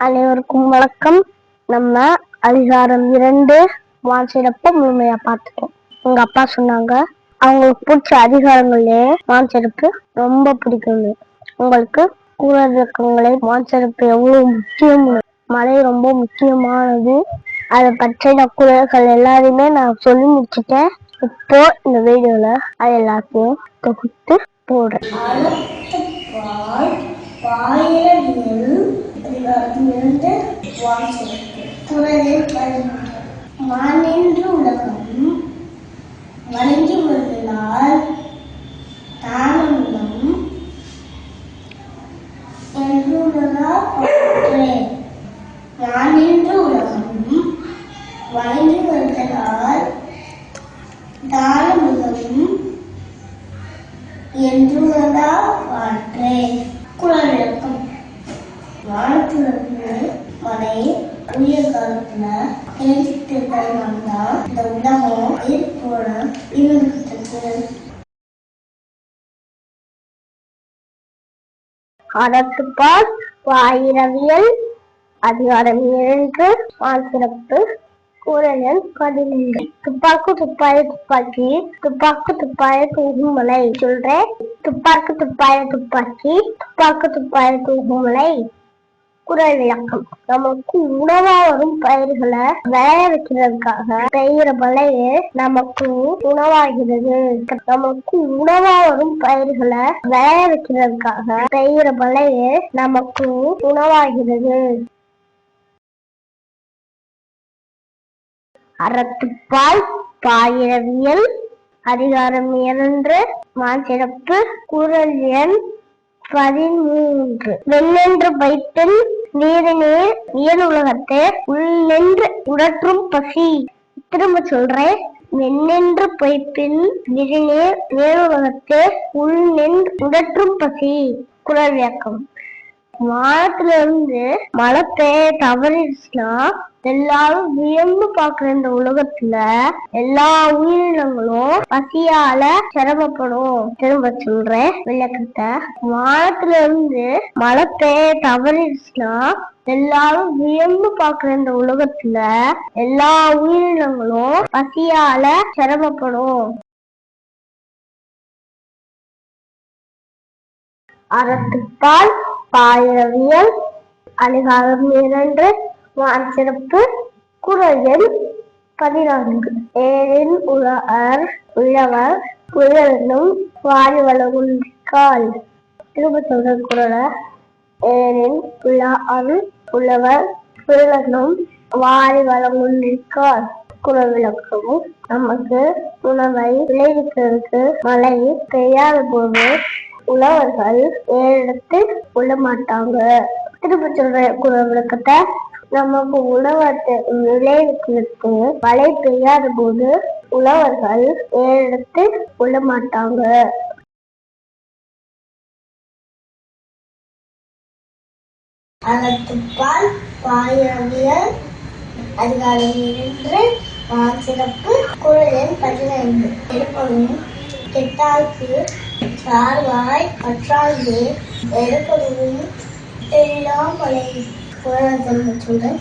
அனைவருக்கும் வணக்கம். நம்ம அதிகாரம் இரண்டு வான்சிறப்ப முழுமையா பார்த்துட்டோம் உங்க அப்பா சொன்னாங்க அவங்களுக்கு பிடிச்ச அதிகாரங்களே வான்சிறப்பு ரொம்ப பிடிக்கும் உங்களுக்கு கூறக்கங்களை வான்சிறப்பு எவ்வளவு முக்கியம் மழை ரொம்ப முக்கியமானது. அதை பற்றின குரல்கள் எல்லாரையுமே நான் சொல்லி முடிச்சுட்டேன். இப்போ இந்த வீடியோல அது எல்லாத்தையும் தொகுத்து போடுறேன். அழுத்தப்பால் பாயிரவியல் அதிகாரத்திலிருந்து குரலில் பதினொன்று அறத்துப்பால் ஆயிரவியல் அதிகாரம் இரண்டு சிறப்பு குரலன் பதினைந்து. துப்பாக்கு துப்பாய துப்பாக்கி துப்பாக்கு துப்பாய தூகுமலை. சொல்றேன். துப்பாக்கு துப்பாய துப்பாக்கி துப்பாக்கு துப்பாய தூகுமலை. குரல் விளக்கம் நமக்கு உணவா வரும் பயிர்களை விளைய வைக்கிறதுக்காக பெய்கிற மழையே நமக்கு உணவாகிறது. நமக்கு உணவா வரும் பயிர்களை விளைய வைக்கிறதுக்காக பெய்கிற மழையே நமக்கு உணவாகிறது. அறத்துப்பால் பாயிரவியல் அதிகாரம் இரண்டு மாசிறப்பு குரல் எண் பதிமூன்று. வெண்ணென்று பைப்பில் நீரினீர் இயல் உலகத்தை உள்நின்று உடற்றும் பசி. திரும்ப சொல்றேன் வெண்ணென்று பொய்ப்பின் நிறநீர் நேருலகத்தே உள் நின்று உடற்றும் பசி. குரல் விளக்கம். வானத்துல இருந்து மழை பெய்ய தவறிடுச்சுன்னா எல்லாரும் வியந்து பாக்குற இந்த உலகத்துல எல்லா உயிரினங்களும் பசியால சிரமப்படும். திரும்ப சொல்றேன் விளக்கத்தை. வானத்துல இருந்து மழை பெய்ய தவறிடுச்சுன்னா எல்லாரும் வியந்து பாக்குற இந்த உலகத்துல எல்லா உயிரினங்களும் பசியால சிரமப்படும். அறத்துப்பால் பாயிரவியல் அதிகாரம் இரண்டு சிறப்பு குரல் எண் பதினான்கு. ஏழின் உலகர் உள்ளவர் உயர்ந்தும் வாரி வளர்கால் திரும்ப சொல்ற குரலை. ஏழின் உலகர் உள்ளவர் உயர்ந்தும் வாரி வளர்கால் குரல் விளக்கமும் நமக்கு உணவை விளைவிக்கிறதுக்கு மழை பெய்யாத போது உழவர்கள் ஏறெடுத்து உள்ள மாட்டாங்க திரும்ப சொல்ற விளக்கத்தை நமக்கு உழவத்தை விளைவிக்கிறதுக்கு மழை பெய்யாத போது உழவர்கள் ஏறெடுத்து உள்ள மாட்டாங்க அகத்துப்பால் பாயவியல் அதிகாரம் இரண்டு சிறப்பு குழலின் பதினைந்து. எடுப்பதும் கெட்டாக்கு சார்வாய் பற்றாது எடுப்பதும் இல்லாமலை குரல் மற்றும்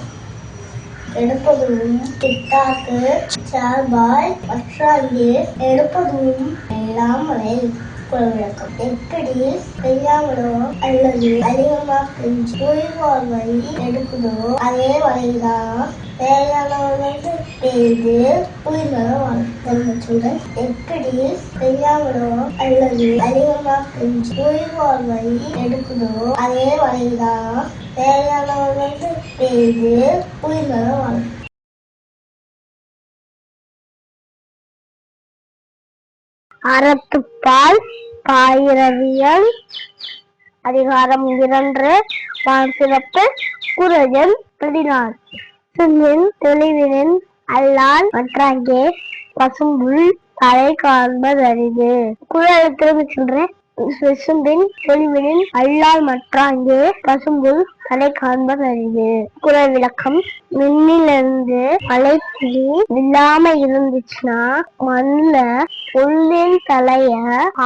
எடுப்பதும் திட்டாக்கு சார்பாய் பற்றாது எடுப்பதும் இல்லாமலை குரல் விளக்கம் எப்படி பெய்யாமலோ அல்லது அதிகமாக உயிர்வாழ்வை எடுக்குதோ அதே வழிதான் தேவையானவர்களுக்கு பெய்து உயிர்களை வாழ்க்கை சொல்றேன் எப்படி பெய்யாமலோ அல்லது அதிகமாக உயிர்வாழ்வை எடுக்குதோ அதே வழிதான் தேவையானவர்களுக்கு பெய்து உயிர்களை வாழ்க்கை அறத்துப்பால் பாயிரவியல். அதிகாரம் இரண்டு. சிறப்பு. குரஜன் பிடினார் சின்னின் தெளிவினின் அல்லால் மற்றாங்கே பசும்புல் தலை காண்பதறிது. குரல் திரும்பி சொல்றேன். விசும்பின் செல்வினின் அல்லால் மற்றாங்கே பசும்புல் தலை காண்பர் அறிவு. குரல் விளக்கம் மின்னிலிருந்து மலைக்கிளி இல்லாம இருந்துச்சுன்னா மண்ணுல புல்லின் தலைய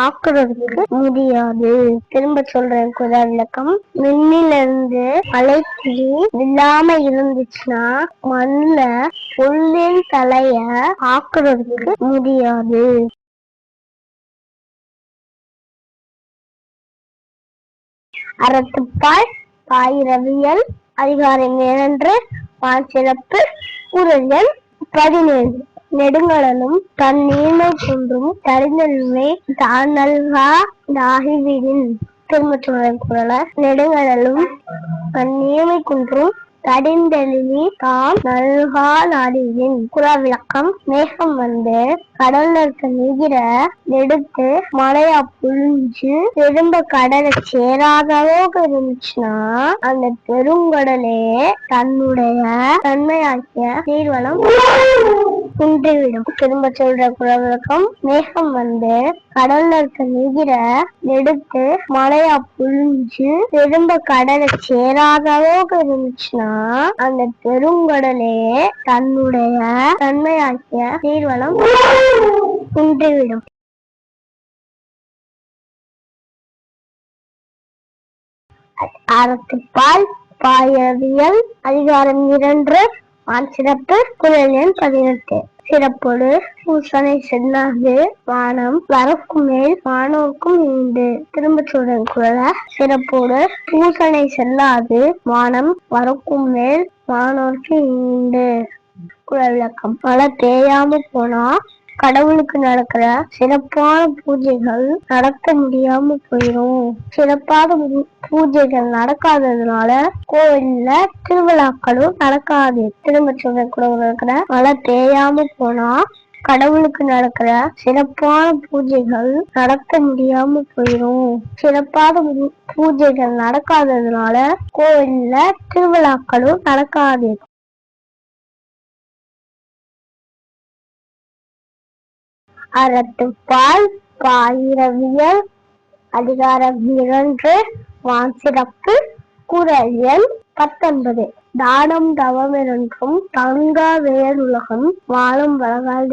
ஆக்குறதுக்கு முடியாது. திரும்ப சொல்றேன் குரல் விளக்கம் மின்னிலிருந்து மலைக்கிளி இல்லாம இருந்துச்சுன்னா மண்ணுல புல்லின் தலைய ஆக்குறதுக்கு முடியாது. அறத்துப்பால் பாயிரவியல் அதிகாரம் இரண்டு பாச்சிறப்பு குரல் பதினேழு. நெடுங்கடலும் தன் நீர்மை குன்றும் தரிந்தலுமே தான் நல்கா தாகிவிடின். திரும்ப சொல்றேன் நெடுங்கடலும் தன் நீர்மை குன்றும் கடிந்தெழுதி தாம் நல்கா நாடியின் குல விளக்கம் மேகம் வந்து கடல்ல இருக்க எடுத்து மழையா புழிஞ்சு திரும்ப கடலை சேராத அளவுக்கு இருந்துச்சுன்னா அந்த பெருங்கடலே தன்னுடைய தன்மையாக்கிய நீர்வளம் குன்றிவிடும். திரும்ப சொல்ற குலவிளக்கம் மேகம் வந்து கடல்ல இருக்க நீரை எடுத்து மழையா புழிஞ்சு திரும்ப கடலை சேராத அளவுக்கு இருந்துச்சுன்னா அந்த பெருங்கடலே தன்னுடைய தன்மையாக்கிய நீர்வளம் குன்றிவிடும். அறத்துப்பால் பாயவியல் அதிகாரம் இரண்டு. ஆண் சிறப்பு குரல் எண் பதினெட்டு. சிறப்போடு பூசனை செல்லாது வானம் வரக்கும் மேல் வானோர்க்கும் இண்டு திரும்ப சொல்றேன் குரல சிறப்போடு பூசனை செல்லாது. வானம் வரக்கும் மேல் வானோர்க்கு இண்டு குரல் விளக்கம். மழை பெய்யாம போனா கடவுளுக்கு நடக்கிற சிறப்பான பூஜைகள் நடக்க முடியாம போயிடும் சிறப்பான பூஜைகள் நடக்காததுனால கோவில்ல திருவிழாக்களும் நடக்காது. திரும்ப சொல்ற கூட இருக்கிற மழை தேயாம போனா கடவுளுக்கு நடக்கிற சிறப்பான பூஜைகள் நடக்க முடியாம போயிடும் சிறப்பான பூஜைகள் நடக்காததுனால கோவில்ல திருவிழாக்களும் நடக்காது. அறத்துப்பால் பாயிரவியல் அதிகாரம் இரண்டு வான்சிறப்பு குரல் எண் பத்தொன்பது. தானம் தவம் என்றும் தங்கா உலகம் வாழும் வளகால்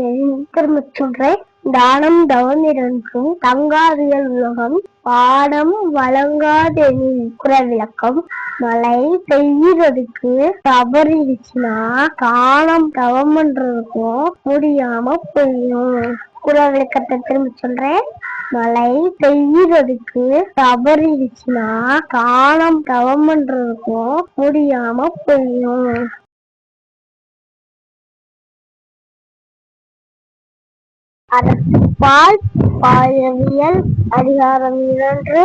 திரும்பச் தானம் தவம் என்றும் தங்காவியல் உலகம் பாடம் வழங்காதெனின் குரல் விளக்கம் மழை பெய்யறதுக்கு தவறிடுச்சுன்னா தானம் தவம் பண்றதுக்கும் முடியாம போயிடும் குரல் விளக்கத்தை திரும்ப சொல்றேன். மழை பெய்யறதுக்கு தவறிடுச்சுன்னா காலம் தவம் பண்றதுக்கும் முடியாம போயிடும். பால் பாயவியல் அதிகாரம் இரண்டு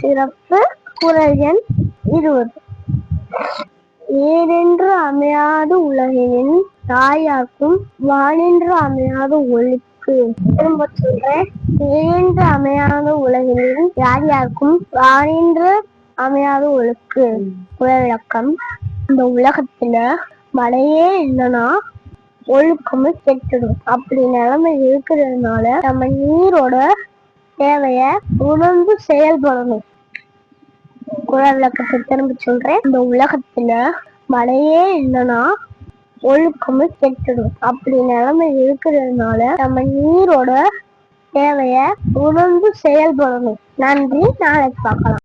சிறப்பு குரல் எண் இருபது. ஏனென்று அமையாது உலகினின் தாயாக்கும் வானின்று அமையாத ஒழுக்கு. திரும்ப சொல்றேன் ஏனென்று அமையாத உலகிலும் யார் யாருக்கும் வானின்று அமையாத ஒழுக்கு. உலகம் இந்த உலகத்துல மழையே இல்லைன்னா ஒழுக்கமும் கெட்டுடும். அப்படி நிலைமை இருக்கிறதுனால நம்ம நீரோட தேவைய உணர்ந்து செயல்படணும். குரல் விளக்கத்தை திரும்ப சொல்றேன். இந்த உலகத்துல மழையே இல்லைன்னா ஒழுக்கமும் கெட்டுடும் அப்படி நிலைமை இருக்கிறதுனால நம்ம நீரோட தேவைய உணர்ந்து செயல்படணும். நன்றி. நாளைக்கு பார்க்கலாம்.